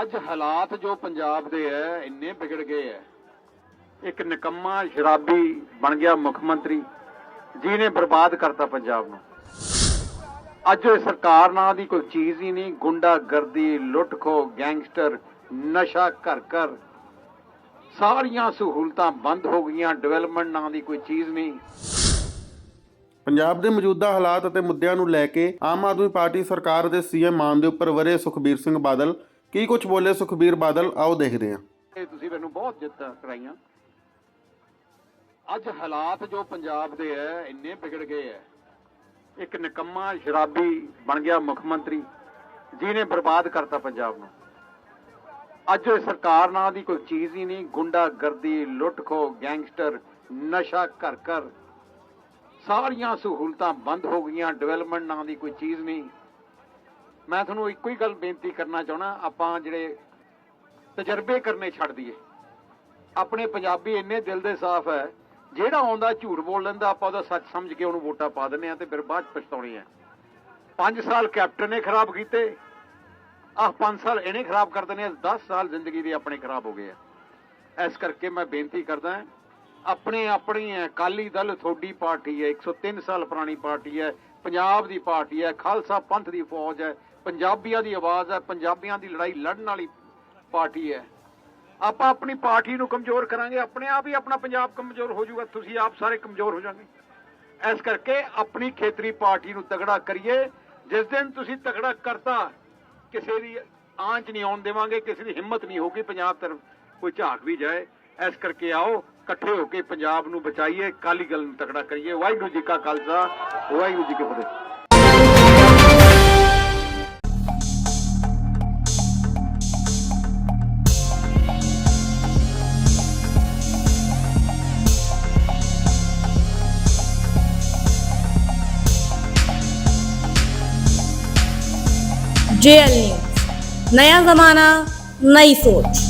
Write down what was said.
ਅੱਜ ਹਾਲਾਤ ਜੋ ਪੰਜਾਬ ਦੇ ਐ, ਇੰਨੇ ਵਿਗੜ ਗਏ ਐ। ਇੱਕ ਨਿਕੰਮਾ ਸ਼ਰਾਬੀ ਬਣ ਗਿਆ ਮੁੱਖ ਮੰਤਰੀ, ਜਿਹਨੇ ਬਰਬਾਦ ਕਰਤਾ ਪੰਜਾਬ ਨੂੰ। ਅੱਜ ਇਹ ਸਰਕਾਰ ਨਾਂ ਦੀ ਕੋਈ ਚੀਜ਼ ਹੀ ਨਹੀਂ, ਗੁੰਡਾਗਰਦੀ ਲੁੱਟਖੋ ਗੈਂਗਸਟਰ, ਨਸ਼ਾ ਘਰ ਘਰ, ਸਾਰੀਆਂ ਸਹੂਲਤਾਂ ਬੰਦ ਹੋ ਗਈਆਂ, ਡਿਵੈਲਪਮੈਂਟ ਨਾਂ ਦੀ ਕੋਈ ਚੀਜ਼ ਨਹੀਂ। ਪੰਜਾਬ ਦੇ ਮੌਜੂਦਾ ਹਾਲਾਤ ਅਤੇ ਮੁੱਦਿਆਂ ਨੂੰ ਲੈ ਕੇ ਆਮ ਆਦਮੀ ਪਾਰਟੀ ਸਰਕਾਰ ਦੇ ਸੀਐਮ ਮਾਨ ਦੇ ਉੱਪਰ ਵਰੇ ਸੁਖਬੀਰ ਸਿੰਘ ਬਾਦਲ ਕੀ ਕੁਝ ਬੋਲੇ ਸੁਖਬੀਰ ਬਾਦਲ? ਆਓ ਦੇਖਦੇ ਹਾਂ। ਇਹ ਤੁਸੀਂ ਮੈਨੂੰ ਬਹੁਤ ਜਿੱਤਾਂ ਕਰਾਈਆਂ। ਅੱਜ ਹਾਲਾਤ ਜੋ ਪੰਜਾਬ ਦੇ ਐ, ਇੰਨੇ ਵਿਗੜ ਗਏ ਐ। ਇੱਕ ਨਿਕੰਮਾ ਸ਼ਰਾਬੀ ਬਣ ਗਿਆ ਮੁੱਖ ਮੰਤਰੀ, ਜਿਹਨੇ ਬਰਬਾਦ ਕਰਤਾ ਪੰਜਾਬ ਨੂੰ। ਅੱਜ ਸਰਕਾਰ ਨਾਂ ਦੀ ਕੋਈ ਚੀਜ਼ ਹੀ ਨਹੀਂ, ਗੁੰਡਾਗਰਦੀ ਲੁੱਟਖੋ ਗੈਂਗਸਟਰ, ਨਸ਼ਾ ਘਰ ਘਰ ਸਾਰੀਆਂ ਸਹੂਲਤਾਂ ਬੰਦ ਹੋ ਗਈਆਂ, ਡਿਵੈਲਪਮੈਂਟ ਨਾਂ ਦੀ ਕੋਈ ਚੀਜ਼ ਨਹੀਂ। ਮੈਂ ਤੁਹਾਨੂੰ ਇੱਕੋ ਹੀ ਗੱਲ ਬੇਨਤੀ ਕਰਨਾ ਚਾਹਣਾ ਆਪਾਂ ਜਿਹੜੇ ਤਜਰਬੇ ਕਰਨੇ ਛੱਡ ਦਈਏ। ਆਪਣੇ ਪੰਜਾਬੀ ਇੰਨੇ ਦਿਲ ਦੇ ਸਾਫ਼ ਹੈ, ਜਿਹੜਾ ਆਉਂਦਾ ਝੂਠ ਬੋਲ ਲੈਂਦਾ ਆਪਾਂ ਉਹਦਾ ਸੱਚ ਸਮਝ ਕੇ ਉਹਨੂੰ ਵੋਟਾਂ ਪਾ ਦਿੰਦੇ ਆ ਤੇ ਫਿਰ ਬਾਅਦ 'ਚ ਪਛਤਾਉਣੀ ਹੈ। 5 ਸਾਲ ਕੈਪਟਨ ਨੇ ਖਰਾਬ ਕੀਤੇ, ਆਹ 5 ਸਾਲ ਇਹਨੇ ਖਰਾਬ ਕਰ ਦਿੰਦੇ ਆ 10 ਸਾਲ ਜ਼ਿੰਦਗੀ ਦੇ ਆਪਣੇ ਖਰਾਬ ਹੋ ਗਏ ਆ। ਇਸ ਕਰਕੇ ਮੈਂ ਬੇਨਤੀ ਕਰਦਾ ਆਪਣੇ ਆਪਣੀ ਹੈ, ਅਕਾਲੀ ਦਲ ਤੁਹਾਡੀ ਪਾਰਟੀ ਹੈ 103 ਸਾਲ ਪੁਰਾਣੀ ਪਾਰਟੀ ਹੈ, ਪੰਜਾਬ ਦੀ ਪਾਰਟੀ ਹੈ, ਖਾਲਸਾ ਪੰਥ ਦੀ ਫੌਜ ਹੈ ਪੰਜਾਬੀਆਂ ਦੀ ਆਵਾਜ਼ ਹੈ, ਪੰਜਾਬੀਆਂ ਦੀ ਲੜਾਈ ਲੜਨ ਵਾਲੀ ਪਾਰਟੀ ਹੈ। ਆਪਾਂ ਆਪਣੀ ਪਾਰਟੀ ਨੂੰ ਕਮਜ਼ੋਰ ਕਰਾਂਗੇ, ਆਪਣੇ ਆਪ ਹੀ ਆਪਣਾ ਪੰਜਾਬ ਕਮਜ਼ੋਰ ਹੋ ਜਾਊਗਾ, ਤੁਸੀਂ ਆਪ ਸਾਰੇ ਕਮਜ਼ੋਰ ਹੋ ਜਾਓਗੇ। ਇਸ ਕਰਕੇ ਆਪਣੀ ਖੇਤਰੀ ਪਾਰਟੀ ਨੂੰ ਤਗੜਾ ਕਰੀਏ। ਜਿਸ ਦਿਨ ਤੁਸੀਂ ਤਗੜਾ ਕਰਤਾ, ਕਿਸੇ ਦੀ ਆਂਚ ਨਹੀਂ ਆਉਣ ਦੇਵਾਂਗੇ, ਕਿਸੇ ਦੀ ਹਿੰਮਤ ਨਹੀਂ ਹੋਊਗੀ, ਪੰਜਾਬ ਤਰਫ ਕੋਈ ਝਾਕ ਵੀ ਜਾਏ। ਇਸ ਕਰਕੇ ਆਓ, ਇਕੱਠੇ ਹੋ ਕੇ ਪੰਜਾਬ ਨੂੰ ਬਚਾਈਏ ਕਾਲੀ ਗੱਲ ਨੂੰ ਤਗੜਾ ਕਰੀਏ। ਵਾਹਿਗੁਰੂ ਜੀ ਕਾ ਖਾਲਸਾ, ਵਾਹਿਗੁਰੂ ਜੀ ਕੀ ਫਤਿਹ। जेएल न्यूज नया जमाना नई सोच